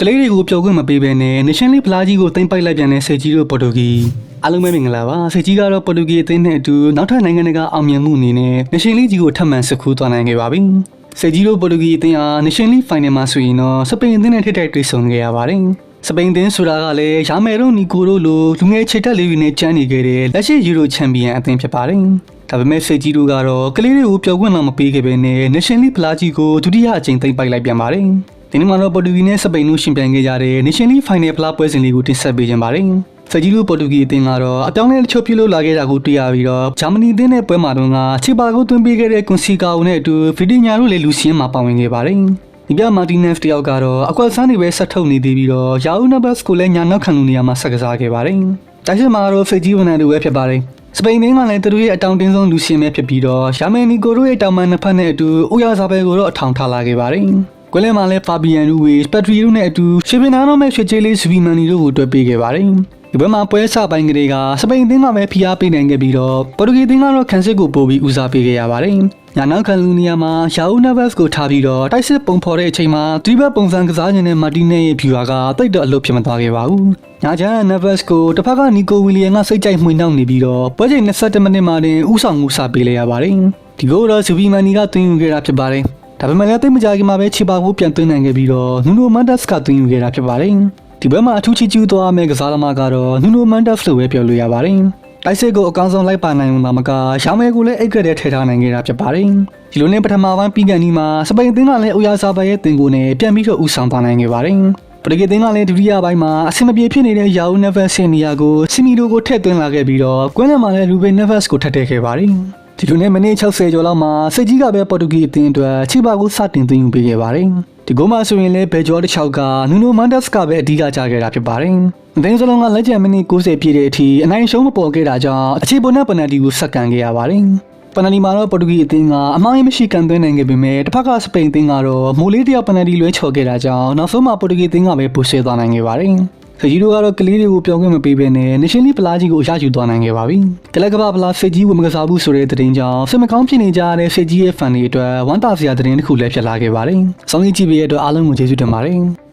ကလေးတွေကိုပျော်ခွင့်မပေးဘဲနဲ့ Nation League ဖလားကြီးကိုတင်ပိုက်လိုက်ပြန်တဲ့ဆက်ကြီးတို့ပေါ်တူဂီအားလုံးပဲမင်္ဂလာပါဆက်ကြီးကတော့ပေါ်တူဂီအသင်းနဲ့အတူနောက်ထပ်နိုင်ငံတကာအောင်မြင်မှုအနေနဲ့ Nation League ကြီးကိုထပ်မံစကူးသွားနိုင်ခဲ့ပါပြီဆက်ကြီးတို့ပေါ်တူဂီအသင်းဟာ Nation League Final မှာဆိုရင်တော့စပိန်အသင်းနဲ့ထိတိုက်တွေ့ဆုံခဲ့ရပါတယ်စပိန်သင်းဆိုတာကလည်းရာမယ်တို့နီကိုတို့လိုလူငယ်ခြေတက်လေးတွေနဲ့ကျန်းနေခဲ့တဲ့လက်ရှိယူရိုချန်ပီယံအသင်းဖြစ်ပါတယ်။ဒါပေမဲ့စိတ်ကြီးတို့ကတော့ကလေးတွေကိုပျော်ခွင့်တော့မပေးခဲ့ဘဲနဲ့ Nation League ဖလားကြီးကိုဒုတိယအကြိမ်သိမ်းပိုက်လိုက်ပြန်ပါတယ်။ ဒီနေ့မှာတော့ပေါ်တူဂီနဲ့စပိန်တို့ရှင်ပြိုင်ခဲ့ကြတဲ့ Nation League Final ဖလားပွဲစဉ်လေးကိုတင်ဆက်ပေးခြင်းပါတယ်။စိတ်ကြီးတို့ပေါ်တူဂီအသင်းကတော့အပြောင်းအလဲတချို့ပြုလုပ်လာခဲ့တာကိုတွေ့ရပြီးတော့ဂျာမနီအသင်းနဲ့ပွဲမှာတော့ကချီပါကိုသွင်းပေးခဲ့တဲ့ကွန်စီကာဦးနဲ့အတူဗီဒီညာတို့လည်းလူရှင်းမှာပါဝင်ခဲ့ပါတယ်။ဒီပြမာတီနက်စ်တယောက်ကတော့အကွက်ဆန်းတွေပဲဆက်ထုတ်နေသေးပြီးတော့ယာဦးနဘတ်ကိုလည်းညာနောက်ခံလူနေရာမှာဆက်ကစားခဲ့ပါတယ်။တိုက်စစ်မှာတော့ဖေဂျီဝန်နန်တို့ပဲဖြစ်ပါတယ်။စပိန်နိုင်ငံကလည်းသူတို့ရဲ့အတောင်တင်းဆုံးလူရှင်ပဲဖြစ်ပြီးတော့ယာမယ်နီကိုတို့ရဲ့တောင်ပန်နှစ်ဖက်နဲ့အတူဥယာဇာဘဲကိုတော့အထောင်ထားလာခဲ့ပါတယ်။ ကွဲလဲမှာလည်းဖာဘီယန်လူဝေးစပက်ထရီတို့နဲ့အတူရှေပင်နာနိုမဲ့ရွှေချေးလေးဇူဘီမန်နီတို့ကိုတွေ့ပေးခဲ့ပါတယ်။ဒီဘက်မှာပွဲစပိုင်းကလေးကစပိန်အသင်းကပဲဖိအားပေးနိုင်ခဲ့ပြီးတော့ပေါ်တူဂီအသင်းကတော့ခန်းစစ်ကိုပို့ပြီးဦးစားပေးခဲ့ရပါတယ်။ညာနောက်ခံလူနီယာမှာယာဦးနဘတ်ကိုထားပြီးတော့တိုက်စစ်ပုံဖော်တဲ့အချိန်မှာဒီဘက်ပုံစံကစားခြင်းနဲ့မာတီနဲရဲ့ဖြူဟာကတိတ်တော့အလုပ်ဖြစ်မသွားခဲ့ပါဘူး။ညာချန်နဘတ်ကိုတစ်ဖက်ကနီကိုဝီလီယံကစိတ်ကြိုက်မှွေနှောက်နေပြီးတော့ပွဲချိန်27မိနစ်မှတင်ဥဆောင်မှုစပေးလိုက်ရပါတယ်။ဒီဂိုးတော့ဇူဘီမန်နီကသွင်းယူခဲ့တာဖြစ်ပါတယ်။ ဒါပေမဲ့လည်းတိတ်မကြခင်မှာပဲခြေပါကိုပြန်သွင်းနိုင်ခဲ့ပြီးတော့နူနိုမန်ဒတ်စ်ကသွင်းယူခဲ့တာဖြစ်ပါတယ်။ဒီဘက်မှာအထူးချီကျူးသွားမယ့်ကစားသမားကတော့နူနိုမန်ဒတ်စ်လို့ပဲပြောလို့ရပါတယ်။တိုက်စစ်ကိုအကောင်းဆုံးလိုက်ပါနိုင်မှာမကရောင်းမဲကိုလည်းအိတ်ကတဲ့ထည့်ထားနိုင်ခဲ့တာဖြစ်ပါတယ်။ဒီလိုနဲ့ပထမပိုင်းပြီးကန်ဒီမှာစပိန်အသင်းကလည်းအိုယာဇာဘရဲ့တင်ကိုနဲ့ပြန်ပြီးတော့ဦးဆောင်သွားနိုင်ခဲ့ပါတယ်။ပရိကေသင်းကလည်းဒုတိယပိုင်းမှာအဆင်မပြေဖြစ်နေတဲ့ယာဦးနဗတ်စင်နီယာကိုစီမီတိုကိုထည့်သွင်းလာခဲ့ပြီးတော့ကွင်းလယ်မှာလည်းလူဘေနဗတ်စ်ကိုထပ်ထည့်ခဲ့ပါတယ်။ ဒီလိုနဲ့မိနစ်60ကျော်လောက်မှာစိတ်ကြီးကပဲပေါ်တူဂီအသင်းအတွက်ချီပါကိုစတင်သွင်းယူပေးခဲ့ပါတယ်။ဒီဂိုးမှာဆိုရင်လည်းဘယ်ကျော်တစ်ချောက်ကနူနိုမန်ဒတ်စ်ကပဲအဓိကကျခဲ့တာဖြစ်ပါတယ်။အသင်းစလုံးကလက်ကျန်မိနစ်90ပြည့်တဲ့အထိအနိုင်ရှုံးမပေါ်ခဲ့တာကြောင့်အခြေပေါ်နဲ့ပနယ်တီကိုဆက်ကန်ခဲ့ရပါတယ်။ပနယ်တီမှာတော့ပေါ်တူဂီအသင်းကအမှားရမရှိကန်သွင်းနိုင်ခဲ့ပေမဲ့တစ်ဖက်ကစပိန်အသင်းကတော့မိုလေးတယောက်ပနယ်တီလွဲချော်ခဲ့တာကြောင့်နောက်ဆုံးမှာပေါ်တူဂီအသင်းကပဲပူဆွဲသွားနိုင်ခဲ့ပါတယ်။ ခကြီးတို့ကတော့ကလေးတွေကိုပြောင်းခွင့်မပေးဘဲနဲ့ Nation League ပလားကြီးကိုအရယူသွားနိုင်ခဲ့ပါပြီ။ကလပ်ကပပလားစစ်ကြီးဝင်မကစားဘူးဆိုတဲ့သတင်းကြောင့်စစ်မကောင်းဖြစ်နေကြတဲ့စစ်ကြီးရဲ့ဖန်တွေအတွက်ဝမ်းသာစရာသတင်းတစ်ခုလည်းဖြစ်လာခဲ့ပါတယ်။စောင့်ကြည့်ကြည့်ပေးတဲ့အတွက်အားလုံးကိုကျေးဇူးတင်ပါတယ်။